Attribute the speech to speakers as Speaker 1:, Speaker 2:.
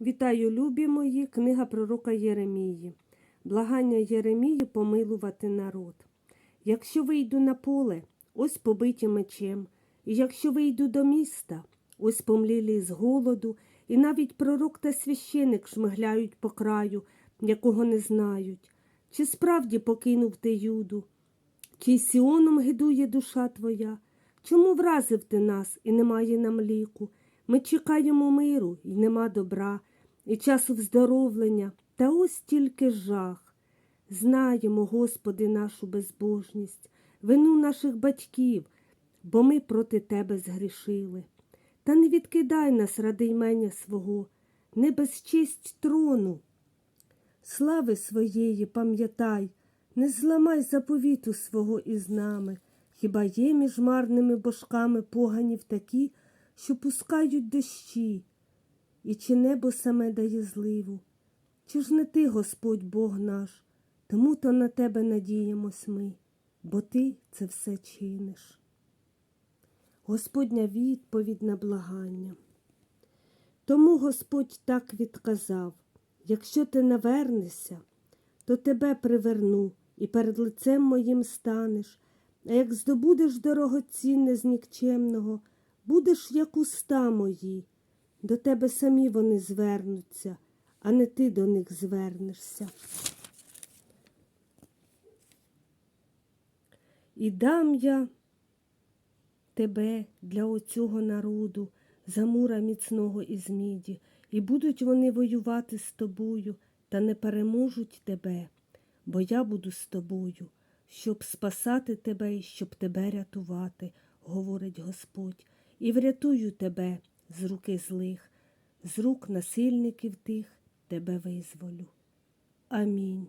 Speaker 1: Вітаю, любі мої, книга пророка Єремії. Благання Єремії помилувати народ. Якщо вийду на поле, ось побиті мечем, і якщо вийду до міста, ось помлілі з голоду, і навіть пророк та священик шмигляють по краю, якого не знають. Чи справді покинув ти юду? Чи Сіоном гидує душа твоя? Чому вразив ти нас і немає нам ліку? Ми чекаємо миру, і нема добра, і часу вздоровлення, та ось тільки жах. Знаємо, Господи, нашу безбожність, вину наших батьків, бо ми проти Тебе згрішили. Та не відкидай нас ради ймення свого, не безчесть трону. Слави своєї пам'ятай, не зламай заповіту свого із нами. Хіба є між марними божками поганів такі, що пускають дощі, і чи небо саме дає зливу? Чи ж не ти, Господь Бог наш, тому то на тебе надіємось ми, бо ти це все чиниш. Господня відповідь на благання. Тому Господь так відказав якщо ти навернешся, то тебе приверну і перед лицем моїм станеш, а як здобудеш дорогоцінне з нікчемного, будеш як уста мої, до тебе самі вони звернуться, а не ти до них звернешся. І дам я тебе для оцього народу, замура міцного із міді, і будуть вони воювати з тобою, та не переможуть тебе, бо я буду з тобою, щоб спасати тебе і щоб тебе рятувати, говорить Господь, і врятую тебе з руки злих, з рук насильників тих тебе визволю. Амінь.